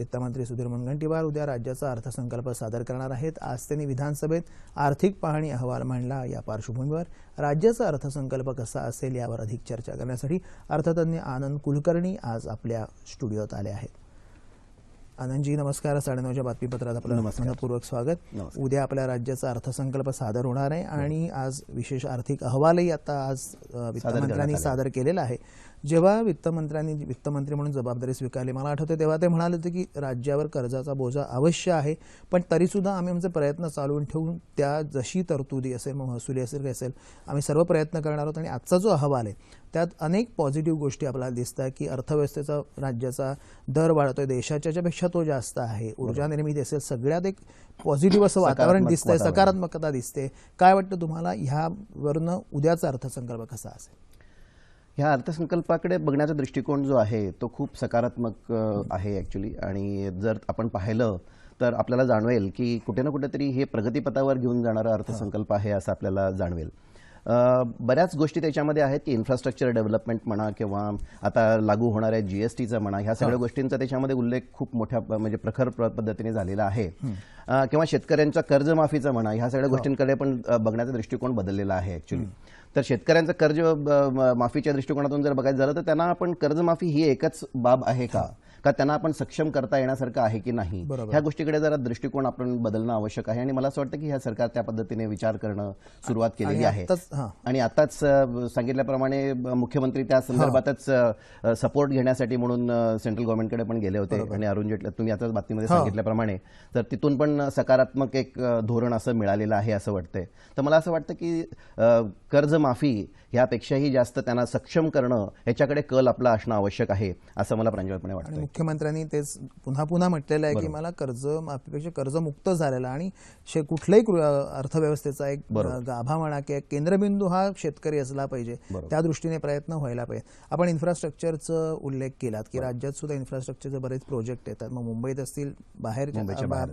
वित्तमंत्री सुधीर मुनगंटीवार उद्या राज्याचा अर्थसंकल्प सादर करणार आहेत. आज त्यांनी विधानसभेत आर्थिक पाहणी अहवाल मांडला. या पार्श्वभूमीवर राज्याचा अर्थसंकल्प कसा असेल यावर अधिक चर्चा करण्यासाठी अर्थतज्ञ आनंद कुलकर्णी आज आपल्या स्टुडिओत आले आहेत. आनंदजी नमस्कार साडेनऊच्या बातमीपत्रात आपलं. मनपूर्वक स्वागत. उद्या आपल्या राज्याचा अर्थसंकल्प सादर होणार आहे आणि आज विशेष आर्थिक अहवालही आता आज वित्तमंत्र्यांनी. सादर केलेला आहे जेव्हा वित्तमंत्र्यांनी वित्तमंत्री म्हणून जबाबदारी स्वीकारली मला आठवते तेव्हा ते म्हणाले होते की राज्यावर कर्जाचा बोजा अवश्य आहे पण तरीसुद्धा आम्ही आमचे प्रयत्न चालवून ठेवून त्या जशी तरतुदी असेल मग महसुली असेल काही असेल आम्ही सर्व प्रयत्न करणार आहोत आणि आजचा जो अहवाल आहे त्यात अनेक पॉझिटिव्ह गोष्टी आपल्याला दिसत आहे की अर्थव्यवस्थेचा राज्याचा दर वाढतोय देशाच्या पेक्षा तो जास्त आहे. ऊर्जा निर्मिती असेल सगळ्यात एक पॉझिटिव्ह असं वातावरण दिसतंय. सकारात्मकता दिसते. काय वाटतं तुम्हाला? ह्यावरनं उद्याचा अर्थसंकल्प कसा असेल? ह्या अर्थसंकल्पाकडे बघण्याचा दृष्टिकोन जो आहे तो खूप सकारात्मक आहे ॲक्च्युली आणि जर आपण पाहिलं तर आपल्याला जाणवेल की कुठे ना कुठेतरी हे प्रगतीपथावर घेऊन जाणारा अर्थसंकल्प आहे असं आपल्याला जाणवेल. बऱ्याच गोष्टी त्याच्यामध्ये आहेत की इन्फ्रास्ट्रक्चर डेव्हलपमेंट म्हणा किंवा आता लागू होणाऱ्या जीएसटीचं म्हणा ह्या सगळ्या गोष्टींचा त्याच्यामध्ये उल्लेख खूप मोठ्या म्हणजे प्रखर पद्धतीने झालेला आहे. किंवा शेतकऱ्यांच्या कर्जमाफीचा म्हणा ह्या सगळ्या गोष्टींकडे पण बघण्याचा दृष्टिकोन बदललेला आहे ॲक्च्युली तर शेतकऱ्यांचं कर्ज माफीच्या दृष्टिकोनातून जर बघायचं झालं तर त्यांना आपण कर्जमाफी ही एकच बाब आहे का? का त्यांना आपण सक्षम करता येण्यासारखं आहे की नाही. ह्या गोष्टीकडे जरा दृष्टिकोन आपण बदलणं आवश्यक आहे आणि मला असं वाटतं की ह्या सरकार त्या पद्धतीने विचार करणं सुरुवात केलेली आहे. आणि आताच सांगितल्याप्रमाणे मुख्यमंत्री त्या संदर्भातच सपोर्ट घेण्यासाठी म्हणून सेंट्रल गव्हर्नमेंटकडे पण गेले होते आणि अरुण जेटली तुम्ही आताच बातमीमध्ये. सांगितल्याप्रमाणे तर तिथून पण सकारात्मक एक धोरण असं मिळालेलं आहे असं वाटतंय. तर मला असं वाटतं की कर्जमाफी ह्यापेक्षाही जास्त त्यांना सक्षम करणं ह्याच्याकडे कल आपला असणं आवश्यक आहे असं मला प्रांजळपणे वाटतं मुख्यमंत्र्यांनी तेच पुन्हा पुन्हा म्हटलेलं आहे की मला कर्ज माफीपेक्षा कर्जमुक्त झालेला आणि शे- कुठल्याही अर्थव्यवस्थेचा एक गाभा म्हणा की केंद्रबिंदू हा शेतकरी असला पाहिजे त्या दृष्टीने प्रयत्न व्हायला पाहिजे. आपण इन्फ्रास्ट्रक्चरचं उल्लेख केलात की राज्यात सुद्धा इन्फ्रास्ट्रक्चरचे बरेच प्रोजेक्ट येतात. मग मुंबईत असतील बाहेर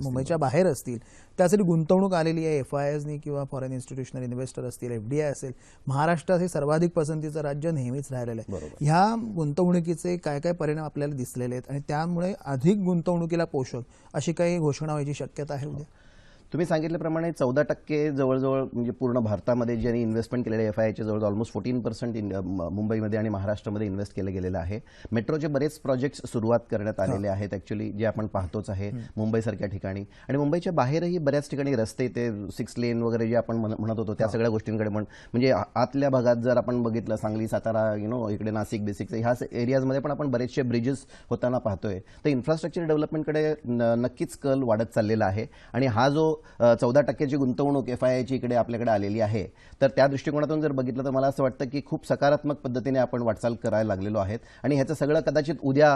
मुंबईच्या बाहेर असतील. त्यासाठी गुंतवणूक आलेली आहे. एफ आय एसनी किंवा फॉरेन इन्स्टिट्यूशनल इन्व्हेस्टर असतील एफडीआय असेल महाराष्ट्रात हे सर्वाधिक पसंतीचं राज्य नेहमीच राहिलेलं आहे. ह्या गुंतवणुकीचे काय काय परिणाम आपल्याला दिसलेले आहेत? आणि त्यामुळे अधिक गुंतवणुकीला पोषक अशी काही घोषणा व्हायची शक्यता आहे उद्या. तुम्ही सांगितल्याप्रमाणे चौदा टक्के जवळजवळ म्हणजे पूर्ण भारतामध्ये ज्यांनी इन्व्हेस्टमेंट केलेले एफ आयचे जवळ ऑलमोस्ट फोर्टीन पर्सेंट मुंबईमध्ये आणि महाराष्ट्रामध्ये इन्व्हेस्ट केलं गेलेलं आहे. मेट्रोचे बरेच प्रोजेक्ट्स सुरुवात करण्यात आलेले आहेत ॲक्च्युली जे आपण पाहतोच आहे मुंबईसारख्या ठिकाणी. आणि मुंबईच्या बाहेरही बऱ्याच ठिकाणी रस्ते ते सिक्स लेन वगैरे जे आपण म्हण- म्हणत होतो त्या सगळ्या गोष्टींकडे पण म्हणजे आतल्या भागात जर आपण बघितलं सांगली सातारा यु नो इकडे नाशिक बेसिक ह्या एरियाजमध्ये पण आपण बरेचसे ब्रिजेस होताना पाहतोय. तर इन्फ्रास्ट्रक्चर डेव्हलपमेंटकडे नक्कीच कल वाढत चाललेला आहे. आणि हा जो चौदा टक्क्याची गुंतवणूक एफ आय आयची इकडे आपल्याकडे आलेली आहे. तर त्या दृष्टिकोनातून जर बघितलं तर मला असं वाटतं की खूप सकारात्मक पद्धतीने आपण वाटचाल करायला लागलेलो आहेत. आणि ह्याचं सगळं कदाचित उद्या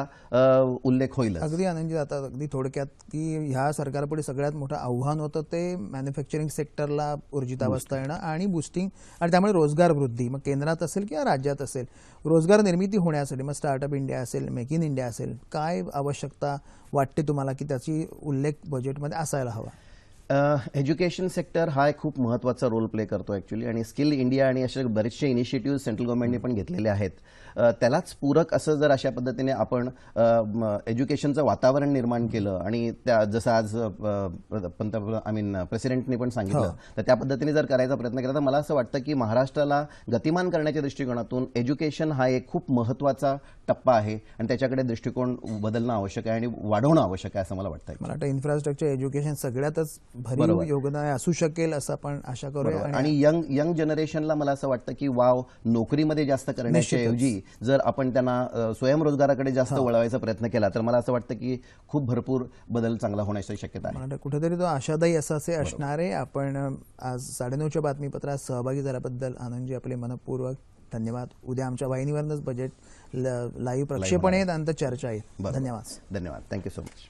उल्लेख होईल अगदी आनंदी आता अगदी थोडक्यात की ह्या सरकारपुढे सगळ्यात मोठं आव्हान होतं ते मॅन्युफॅक्चरिंग सेक्टरला ऊर्जितावस्था येणं आणि बुस्टिंग आणि त्यामुळे रोजगार वृद्धी. मग केंद्रात असेल किंवा राज्यात असेल रोजगार निर्मिती होण्यासाठी मग स्टार्टअप इंडिया असेल मेक इन इंडिया असेल काय आवश्यकता वाटते तुम्हाला की त्याची उल्लेख बजेटमध्ये असायला हवा? एज्युकेशन सेक्टर हा एक खूप महत्त्वाचा रोल प्ले करतो ॲक्च्युली आणि स्किल इंडिया आणि असे बरेचसे इनिशिएटिव्ह सेंट्रल गव्हर्नमेंटने पण घेतलेले आहेत. त्यालाच पूरक असं जर अशा पद्धतीने आपण एज्युकेशनचं वातावरण निर्माण केलं आणि त्या जसं आज पंतप्रधान आय मीन प्रेसिडेंटने पण सांगितलं तर त्या पद्धतीने जर करायचा प्रयत्न केला तर मला असं वाटतं की महाराष्ट्राला गतिमान करण्याच्या दृष्टिकोनातून एज्युकेशन हा एक खूप महत्त्वाचा टप्पा आहे आणि त्याच्याकडे दृष्टिकोन बदलणं आवश्यक आहे आणि वाढवणं आवश्यक आहे असं मला वाटतं मला वाटतं इन्फ्रास्ट्रक्चर एज्युकेशन सगळ्यातच भरीव योगदान असू शकेल असं आपण आशा करूया आणि आणि यंग यंग जनरेशनला मला असं वाटतं की वाव नोकरीमध्ये जास्त करण्याच्या ऐवजी जर आपण त्यांना स्वयंरोजगाराकडे जास्त वळवायचा प्रयत्न केला तर मला असं वाटतं की खूप भरपूर बदल चांगला होण्याची शक्यता आहे. कुठेतरी तो आशादायी असा असे असणारे आपण आज साडेनऊच्या बातमीपत्रात सहभागी झाल्याबद्दल आनंदजी आपले मनपूर्वक धन्यवाद. उद्या आमच्या वाहिनीवरनंच बजेट लाईव्ह प्रक्षेपण आहे त्यानंतर चर्चा आहे धन्यवाद. धन्यवाद. Thank you so much